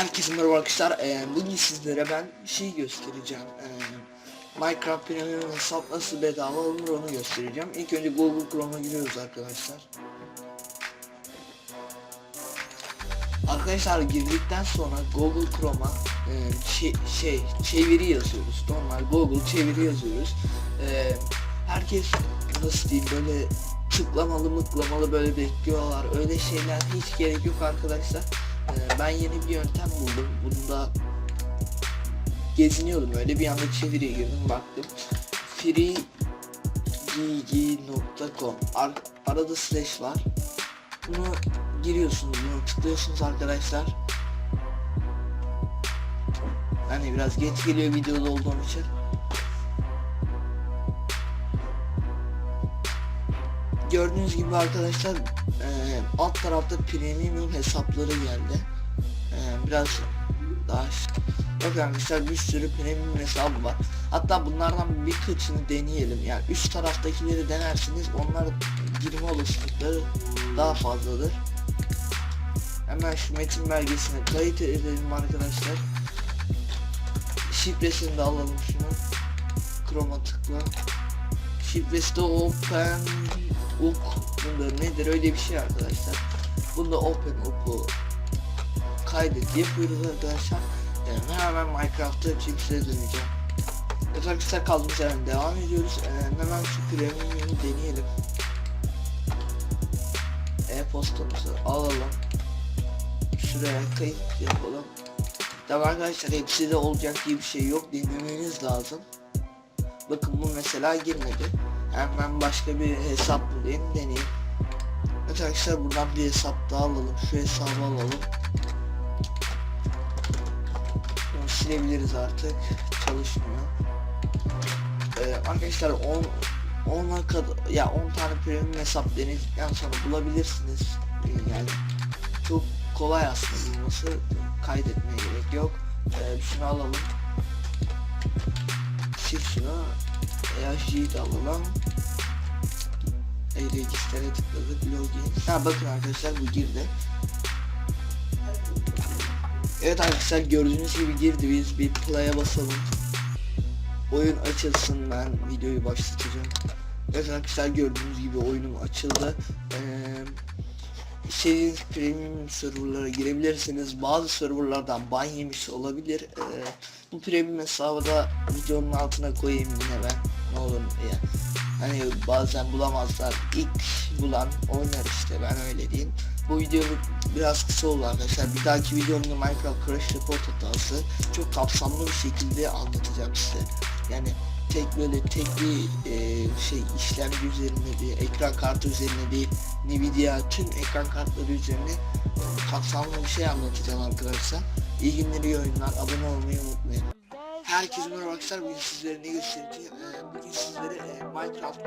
Herkese merhaba arkadaşlar. Ee, bugün sizlere ben bir şey göstereceğim. Ee, Minecraft Premium hesap nasıl bedava alınır onu göstereceğim. İlk önce Google Chrome'a giriyoruz arkadaşlar. Arkadaşlar girdikten sonra Google Chrome'a e, çe- şey çeviri yazıyoruz. Normal Google çeviri yazıyoruz. Ee, herkes nasıl diyeyim böyle tıklamalı mıklamalı böyle bekliyorlar. Öyle şeyler hiç gerek yok arkadaşlar. Ee, ben yeni bir yöntem buldum. Bunda geziniyordum öyle bir anda çeviriye girdim baktım. freegigi.com Ar arada slash var. Bunu giriyorsunuz, bunu tıklıyorsunuz arkadaşlar. Hani biraz geç geliyor videoda olduğum için. Gördüğünüz gibi arkadaşlar eee, alt tarafta premium hesapları geldi. Eee, biraz daha Bakın arkadaşlar bir sürü premium hesabı var. Hatta bunlardan birkaçını deneyelim. Yani üst taraftakileri denersiniz. Onlar girme olasılıkları daha fazladır. Hemen şu metin belgesine kayıt edelim arkadaşlar. Şifresini de alalım şunu. Chrome'a tıkla. Şifresi de open up bunda nedir öyle bir şey arkadaşlar. Bunda open up'u kaydet yapıyoruz arkadaşlar. Yani hemen Minecraft'ta çiftliğe döneceğim. Evet arkadaşlar kaldığımız yerden devam ediyoruz. Ee, hemen şu premium'u deneyelim. E-postamızı alalım. Şuraya kayıt yapalım. Tabi arkadaşlar hepsi de olacak diye bir şey yok. Denemeniz lazım. Bakın bu mesela girmedi. Hemen başka bir hesap bulayım deneyeyim. Evet arkadaşlar buradan bir hesap daha alalım. Şu hesabı alalım. Bunu silebiliriz artık. Çalışmıyor. Ee, arkadaşlar 10 10'a kadar ya 10 tane premium hesap denedikten sonra bulabilirsiniz. Ee, yani çok kolay aslında bulması. Kaydetmeye gerek yok. Ee, şunu alalım. Sil şunu. EHG'yi de alalım. E, register'e tıkladık. Login. Ha bakın arkadaşlar bu girdi. Evet arkadaşlar gördüğünüz gibi girdi biz bir play'e basalım. Oyun açılsın ben videoyu başlatacağım. Evet arkadaşlar gördüğünüz gibi oyunum açıldı. Ee, istediğiniz premium serverlara girebilirsiniz. Bazı serverlardan ban yemiş olabilir. Ee, bu premium hesabı da videonun altına koyayım yine ben. Ne olur diye. Hani bazen bulamazlar. İlk bulan oynar işte ben öyle diyeyim. Bu video biraz kısa oldu arkadaşlar. Bir dahaki videomda Minecraft Crash Report hatası çok kapsamlı bir şekilde anlatacağım size. Yani tek böyle tek bir e, şey işlemci üzerine değil, ekran kartı üzerine değil, Nvidia tüm ekran kartları üzerine e, kapsamlı bir şey anlatacağım arkadaşlar. İyi günler, iyi oyunlar. Abone olmayı unutmayın. Herkese merhaba arkadaşlar. Bugün sizlere ne göstereceğim? Ee, bugün sizlere e, Minecraft